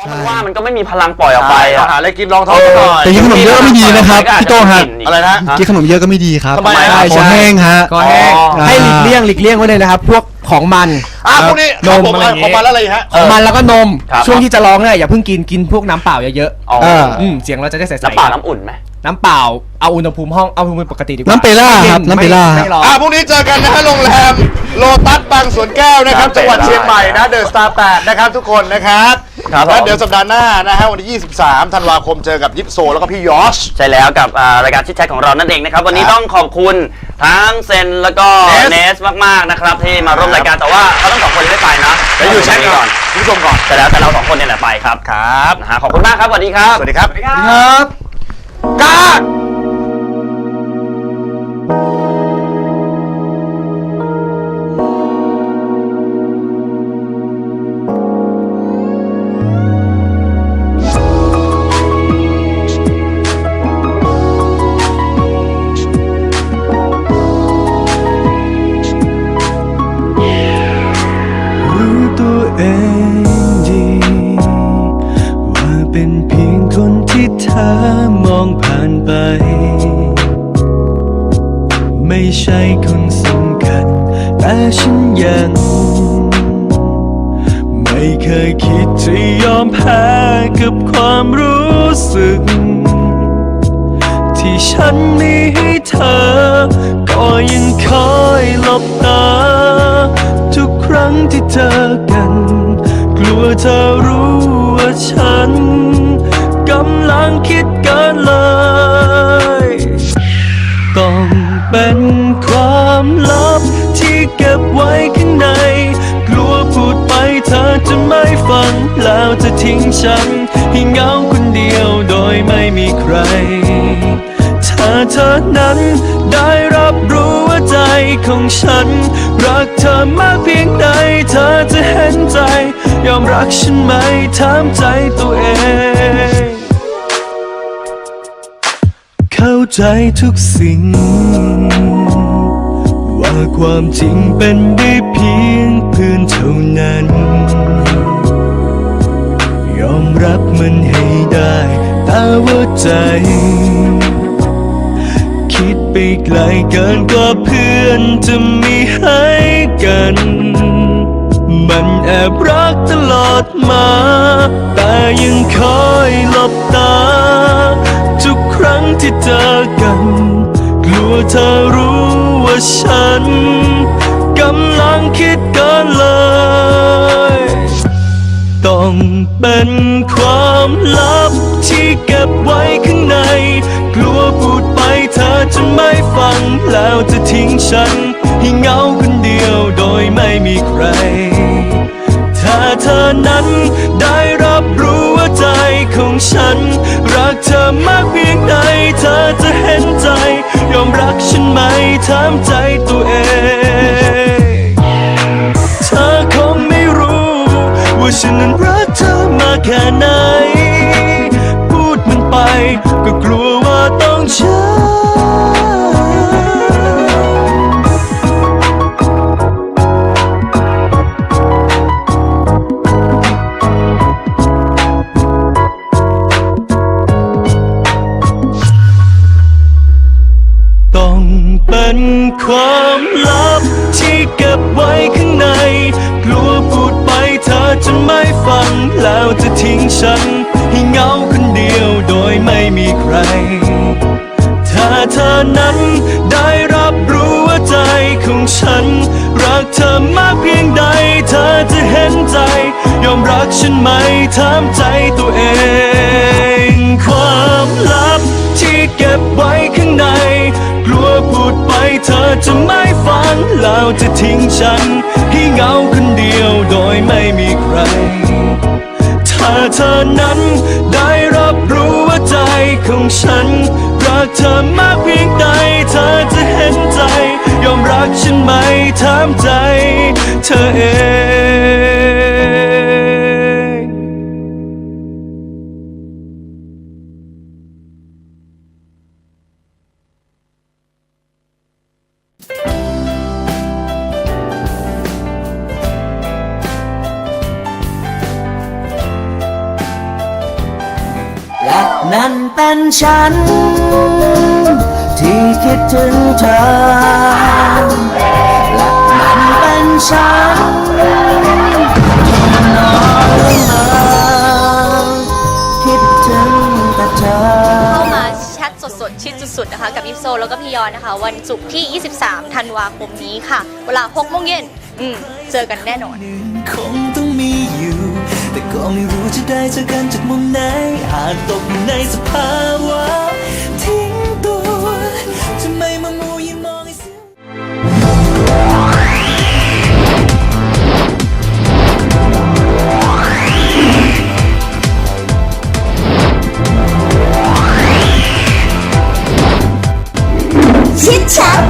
เพราะว่ามันก็ไม่มีพลังปล่อยออกไปไปอะหาอะไรกินรองท้องกันหน่อย แต่กินขนมเยอะก็ไม่ดีนะครับพี่โต้งครับอะไรนะ กินขนมเยอะก็ไม่ดีครับทำไมคอะอแห้งฮะก็แห้ง อ๋อ ให้หลีกเลี่ยงหลีกเลี่ยงไว้เลยนะครับ พวกของมันอะพวกนี้นมผมอะไรอย่างงี้ ของมาแล้วอะไรฮะ ของมันแล้วก็นม ครับ ช่วงที่จะร้องเนี่ยอย่าเพิ่งกินกินพวกน้ำเปล่าเยอะอ๋อเออ ๆอืมเสียงเราจะได้ใสๆน้ำเปล่าน้ำอุ่นไหมน้ำเปล่าเอาอุณหภูมิห้องเอาอุณหภูมิปกติดีกว่าน้ำเปล่าครับไม่น้ำเปล่าไม่ร้อน อะพรุ่งนี้เจอกันนะฮะโรงแรมโลตัสบางสวนแก้วนะครับครับจังหวัดเชียงใหม่นะ เดอะสตาร์แนะครับทุกคนนะครับ ครับผม แล้วเดี๋ยวสัปดาห์หน้านะฮะวันที่ 23 ธันวาคมเจอกับยิปโซแล้วก็พี่ยอช ใช่แล้วกับอ่ารายการชิดแชทของเรานั่นเองนะครับ วันนี้ครับต้องขอบคุณทั้งเซนแล้วก็เนสเนสมาก ๆ นะครับที่มาร่วมรายการแต่ว่าเขาทั้งสองคนยังไม่ไปนะเดี๋ยวอยู่แชทก่อนคุณผู้ชมก่อน แต่แล้วแต่เราสองคนเนี่ยแหละไปครับครับนะฮะขอบคุณมากครับสวัสดีครับ สวัสดีครับครับ การู้ ไป ไม่ใช่คนสำคัญ แต่ฉันยัง ไม่เคยคิดจะยอมแพ้กับความรู้สึก ที่ฉันมีให้เธอ ก็ยังคอยหลบตา ทุกครั้งที่เจอกัน กลัวเธอรู้ว่าฉันกำลังคิดเกันเลย เป็นความลับที่เก็บไว้ข้างใน กลัวพูดไปเธอจะไม่ฟัง แล้วจะทิ้งฉัน ให้เหงาคนเดียวโดยไม่มีใคร ถ้าเธอนั้นได้รับรู้ว่าใจของฉัน รักเธอมากเพียงใดเธอจะเห็นใจ ยอมรักฉันไหมถามใจตัวเอง ใจทุกสิ่ง ว่าความจริงเป็นได้เพียงเพื่อนเท่านั้น ยอมรับมันให้ได้แต่ว่าใจ คิดไปไกลเกินกว่าเพื่อนจะมีให้กัน มันแอบรักตลอดมา แต่ยังคอยหลบตา ทุกครั้งที่เจอกัน กลัวเธอรู้ว่าฉันกำลังคิดเกันเลย ต้องเป็นความลับที่เก็บไว้ข้างใน กลัวพูดไปเธอจะไม่ฟัง แล้วจะทิ้งฉันให้เหงาคนเดียวโดยไม่มีใคร มากเพียงใดเธอจะเห็นใจ ยอมรักฉันไหมถามใจตัวเอง เธอคงไม่รู้ ว่าฉันนั้นรักเธอมากแค่ไหน พูดมันไปก็กลัวว่าต้องใช้ต้อ เป็นความลับที่เก็บไว้ข้างใน กลัวพูดไปเธอจะไม่ฟัง แล้วจะทิ้งฉัน ให้เหงาคนเดียวโดยไม่มีใคร ถ้าเธอนั้นได้รับรู้ว่าใจของฉัน รักเธอมากเพียงใด เธอจะเห็นใจ ยอมรักฉันไหมถามใจตัวเอง ความลับ เธอจะไม่ฟังแล้วจะทิ้งฉันให้เหงาคนเดียวโดยไม่มีใคร ถ้าเธอนั้นได้รับรู้ว่าใจของฉัน รักเธอมากเพียงใดเธอจะเห็นใจ ยอมรักฉันไหมถามใจ เธอเอง นั่นเป็นฉัน ที่คิดถึงเธอ และนั่นเป็นฉันที่นอนคิดถึงแต่เธอ เข้ามาแชทสดๆ ชิดสุดๆ นะคะ กับยิปโซ แล้วก็พี่ยอนนะคะ วันศุกร์ที่ 23 ธันวาคมนี้ค่ะ เวลา6โมงเย็นอืมเจอกันแน่นอน คงต้องมีอยู่ ก็ไม่รู้จะได้เจอกันจากมุมไหนหากตกอยู่ในสภาวะทิ้งตัวจะไม่มามัวยืนมองให้เสียชิดชัด